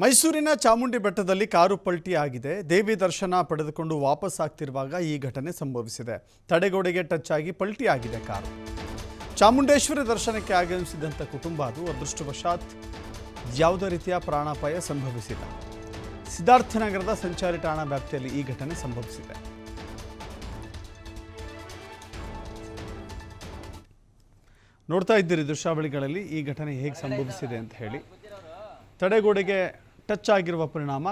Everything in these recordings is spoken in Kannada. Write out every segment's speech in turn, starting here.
ಮೈಸೂರಿನ ಚಾಮುಂಡಿ ಬೆಟ್ಟದಲ್ಲಿ ಕಾರು ಪಲ್ಟಿ ಆಗಿದೆ. ದೇವಿ ದರ್ಶನ ಪಡೆದುಕೊಂಡು ವಾಪಸ್ ಆಗ್ತಿರುವಾಗ ಈ ಘಟನೆ ಸಂಭವಿಸಿದೆ. ತಡೆಗೋಡೆಗೆ ಟಚ್ ಆಗಿ ಪಲ್ಟಿ ಆಗಿದೆ ಕಾರು. ಚಾಮುಂಡೇಶ್ವರಿ ದರ್ಶನಕ್ಕೆ ಆಗಮಿಸಿದಂಥ ಕುಟುಂಬ ಅದು. ಅದೃಷ್ಟವಶಾತ್ ಯಾವುದೇ ರೀತಿಯ ಪ್ರಾಣಾಪಾಯ ಸಂಭವಿಸಿಲ್ಲ. ಸಿದ್ಧಾರ್ಥನಗರದ ಸಂಚಾರಿ ಠಾಣಾ ವ್ಯಾಪ್ತಿಯಲ್ಲಿ ಈ ಘಟನೆ ಸಂಭವಿಸಿದೆ. ನೋಡ್ತಾ ಇದ್ದೀರಿ ದೃಶ್ಯಾವಳಿಗಳಲ್ಲಿ ಈ ಘಟನೆ ಹೇಗೆ ಸಂಭವಿಸಿದೆ ಅಂತ ಹೇಳಿ. ತಡೆಗೋಡೆಗೆ ಟಚ್ ಆಗಿರುವ ಪರಿಣಾಮ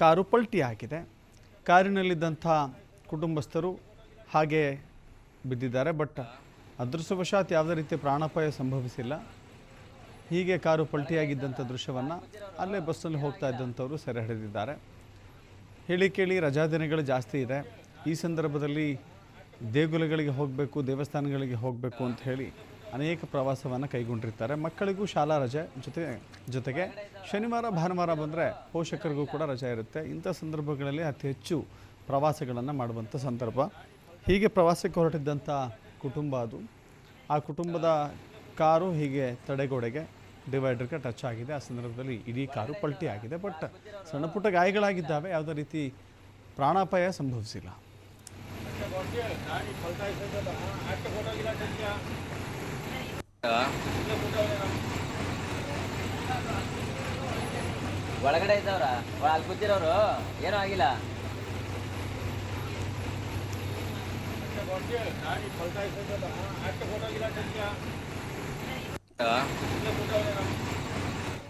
ಕಾರು ಪಲ್ಟಿ ಆಗಿದೆ. ಕಾರಿನಲ್ಲಿದ್ದಂಥ ಕುಟುಂಬಸ್ಥರು ಹಾಗೆ ಬಿದ್ದಿದ್ದಾರೆ, ಬಟ್ ಅದೃಷ್ಟವಶಾತ್ ಯಾವುದೇ ರೀತಿಯ ಪ್ರಾಣಾಪಾಯ ಸಂಭವಿಸಿಲ್ಲ. ಹೀಗೆ ಕಾರು ಪಲ್ಟಿಯಾಗಿದ್ದಂಥ ದೃಶ್ಯವನ್ನು ಅಲ್ಲೇ ಬಸ್ಸಲ್ಲಿ ಹೋಗ್ತಾ ಇದ್ದಂಥವರು ಸೆರೆ ಹಿಡಿದಿದ್ದಾರೆ. ಹೇಳಿ ಕೇಳಿ ರಜಾದಿನಗಳು ಜಾಸ್ತಿ ಇದೆ. ಈ ಸಂದರ್ಭದಲ್ಲಿ ದೇಗುಲಗಳಿಗೆ ಹೋಗಬೇಕು, ದೇವಸ್ಥಾನಗಳಿಗೆ ಹೋಗಬೇಕು ಅಂತ ಹೇಳಿ ಅನೇಕ ಪ್ರವಾಸವನ್ನು ಕೈಗೊಂಡಿರ್ತಾರೆ. ಮಕ್ಕಳಿಗೂ ಶಾಲಾ ರಜೆ ಜೊತೆ, ಜೊತೆಗೆ ಶನಿವಾರ, ಭಾನುವಾರ ಬಂದರೆ ಪೋಷಕರಿಗೂ ಕೂಡ ರಜೆ ಇರುತ್ತೆ. ಇಂಥ ಸಂದರ್ಭಗಳಲ್ಲಿ ಅತಿ ಹೆಚ್ಚು ಪ್ರವಾಸಗಳನ್ನು ಮಾಡುವಂಥ ಸಂದರ್ಭ. ಹೀಗೆ ಪ್ರವಾಸಕ್ಕೆ ಹೊರಟಿದ್ದಂಥ ಕುಟುಂಬ ಅದು. ಆ ಕುಟುಂಬದ ಕಾರು ಹೀಗೆ ತಡೆಗೋಡೆಗೆ ಡಿವೈಡರ್ಗೆ ಟಚ್ ಆಗಿದೆ. ಆ ಸಂದರ್ಭದಲ್ಲಿ ಇಡೀ ಕಾರು ಪಲ್ಟಿ ಆಗಿದೆ. ಬಟ್ ಸಣ್ಣ ಪುಟ್ಟ ಗಾಯಗಳಾಗಿದ್ದಾವೆ. ಯಾವುದೇ ರೀತಿ ಪ್ರಾಣಾಪಾಯ ಸಂಭವಿಸಿಲ್ಲ. ಒಳಗಡೆ ಇದ್ದವ್ರ? ಅಲ್ಲಿ ಕೂತಿರೋರು? ಏನೂ ಆಗಿಲ್ಲ?